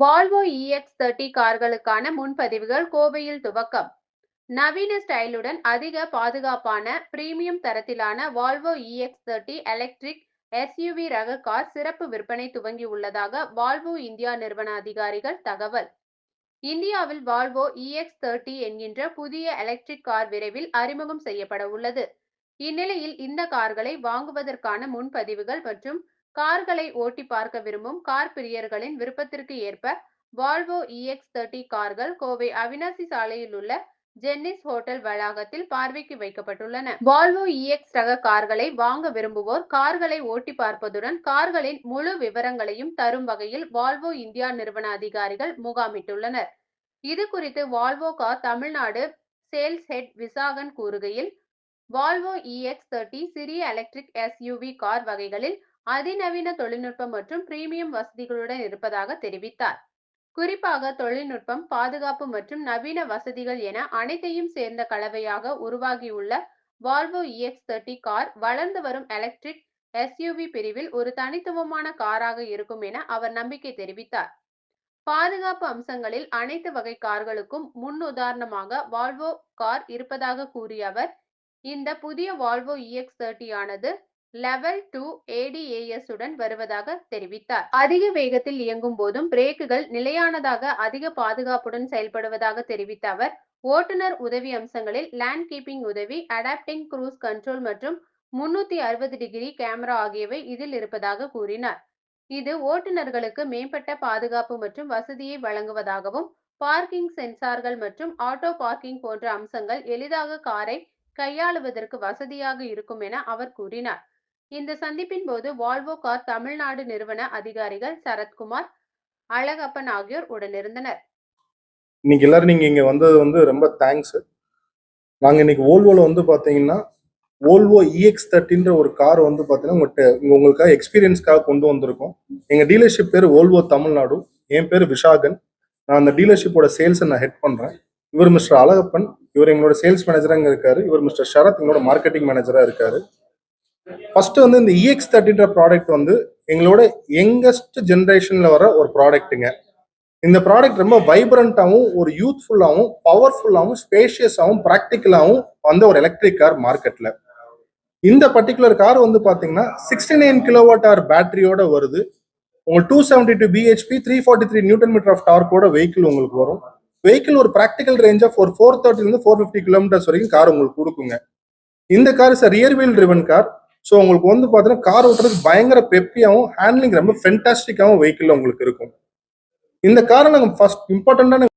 Volvo EX thirty கார்களுக்கான முன்பதிவுகள் கோவையில் துவக்கம். நவீன ஸ்டைலுடன் அதிக பாதுகாப்பான பிரீமியம் தரத்திலான Volvo EX thirty electric SUV ரக கார் சிறப்பு விற்பனை துவங்கியுள்ளதாக வால்வோ இந்தியா நிறுவன அதிகாரிகள் தகவல். இந்தியாவில் வால்வோ இஎக்ஸ் தேர்ட்டி என்கின்ற புதிய எலக்ட்ரிக் கார் விரைவில் அறிமுகம் செய்யப்பட உள்ளது. இந்நிலையில் இந்த கார்களை வாங்குவதற்கான முன்பதிவுகள் மற்றும் கார்களை ஓட்டி பார்க்க விரும்பும் கார் பிரியர்களின் விருப்பத்திற்கு ஏற்ப வால்வோ இஎக்ஸ் தேர்ட்டி கார்கள் கோவை அவினாசி சாலையில் உள்ள ஜென்னிஸ் ஹோட்டல் வளாகத்தில் பார்வைக்கு வைக்கப்பட்டுள்ளன. வால்வோ இஎக்ஸ் ரக கார்களை வாங்க விரும்புவோர் கார்களை ஓட்டி பார்ப்பதுடன் கார்களின் முழு விவரங்களையும் தரும் வகையில் வால்வோ இந்தியா நிறுவன அதிகாரிகள் முகாமிட்டுள்ளனர். இது குறித்து Volvo car Tamil Nadu sales head Visakan கூறுகையில் வால்வோ இஎக்ஸ் தேர்ட்டி சிறிய எலக்ட்ரிக் எஸ்யூவி கார் வகைகளில் அதிநவீன தொழில்நுட்பம் மற்றும் பிரீமியம் வசதிகளுடன் இருப்பதாக தெரிவித்தார். குறிப்பாக தொழில்நுட்பம் பாதுகாப்பு மற்றும் நவீன வசதிகள் என அனைத்தையும் சேர்ந்த கலவையாக உருவாகியுள்ள வால்வோ இஎக்ஸ் தேர்ட்டி கார் வளர்ந்து வரும் எலக்ட்ரிக் எஸ்யூவி பிரிவில் ஒரு தனித்துவமான காராக இருக்கும் என அவர் நம்பிக்கை தெரிவித்தார். பாதுகாப்பு அம்சங்களில் அனைத்து வகை கார்களுக்கும் முன் உதாரணமாக வால்வோ கார் இருப்பதாக கூறிய அவர் இந்த புதிய வால்வோ இஎக்ஸ் தேர்ட்டி ஆனது லெவல் டூ ஏடிஏஎஸ் உடன் வருவதாக தெரிவித்தார். அதிக வேகத்தில் இயங்கும் போதும் பிரேக்குகள் நிலையானதாக அதிக பாதுகாப்புடன் செயல்படுவதாக தெரிவித்த அவர் ஓட்டுநர் உதவி அம்சங்களில் லேண்ட் கீப்பிங் உதவி அடாப்டிங் குரூஸ் கண்ட்ரோல் மற்றும் முன்னூத்தி அறுபது டிகிரி கேமரா ஆகியவை இதில் இருப்பதாக கூறினார். இது ஓட்டுநர்களுக்கு மேம்பட்ட பாதுகாப்பு மற்றும் வசதியை வழங்குவதாகவும் பார்க்கிங் சென்சார்கள் மற்றும் ஆட்டோ பார்க்கிங் போன்ற அம்சங்கள் எளிதாக காரை கையாளுவதற்கு வசதியாக இருக்கும் என அவர் கூறினார். இந்த சந்திப்பின் போது வால்வோ கார் தமிழ்நாடு நிறுவன அதிகாரிகள் சரத்குமார் அழகப்பன் ஆகியோர் உடனிருந்தனர். இன்னைக்கு எல்லாரும் நீங்க இங்க வந்தது வந்து ரொம்ப தேங்க்ஸ் நாங்க இன்னைக்கு ஓல்வோல வந்து பாத்தீங்கன்னா ஓல்வோ இஎக்ஸ் தேர்ட்டின்ற ஒரு கார் வந்து பாத்தீங்கன்னா உங்கள்கிட்ட உங்க- உங்களுக்காக எக்ஸ்பீரியன்ஸ்க்காக கொண்டு வந்திருக்கோம். எங்க டீலர்ஷிப் பேர் ஓல்வோ தமிழ்நாடு என் பேர் விஷாகன் நான் அந்த டீலர்ஷிப்போட சேல்ஸை நான் ஹெட் பண்றேன். இவர் மிஸ்டர் அழகப்பன் இவர் எங்களோட சேல்ஸ் மேனேஜராக இருக்காரு. இவர் மிஸ்டர் சரத் எங்களோட மார்க்கெட்டிங் மேனேஜரா இருக்காரு. ஃபர்ஸ்ட் வந்து இந்த இஎக்ஸ் தேர்ட்டின்ற ப்ராடக்ட் வந்து எங்களோட யங்கஸ்ட் ஜென்ரேஷன்ல வர ஒரு ப்ராடக்ட்டுங்க இந்த ப்ராடக்ட் ரொம்ப வைப்ரண்டாகவும் ஒரு யூத்ஃபுல்லாகவும் பவர்ஃபுல்லாகவும் ஸ்பேஷியஸாகவும் ப்ராக்டிக்கலாகவும் வந்த ஒரு எலக்ட்ரிக் கார் மார்க்கெட்டில் இந்த பர்டிகுலர் கார் வந்து பார்த்தீங்கன்னா சிக்ஸ்டி நைன் கிலோவாட் ஹவர் பேட்டரியோட வருது உங்களுக்கு two seventy two BHP three forty three newton metre of டார்க்கோட vehicle உங்களுக்கு வரும். வெஹிக்கிள் ஒரு ப்ராக்டிக்கல் ரேஞ்ச் ஆஃப் ஒரு ஃபோர் தேர்ட்டிலேருந்து ஃபோர் ஃபிஃப்டி கிலோமீட்டர்ஸ் வரைக்கும் கார் உங்களுக்கு கொடுக்குங்க. இந்த car is rear wheel driven car so உங்களுக்கு வந்து பார்த்தீங்கன்னா கார் ஓட்டுறதுக்கு பயங்கர பெப்பியாகவும் ஹேண்ட்லிங் ரொம்ப ஃபென்டாஸ்டிக்காகவும் வெஹிக்கிள் உங்களுக்கு இருக்கும். இந்த காரை நாங்கள் ஃபர்ஸ்ட் இம்பார்ட்டண்டான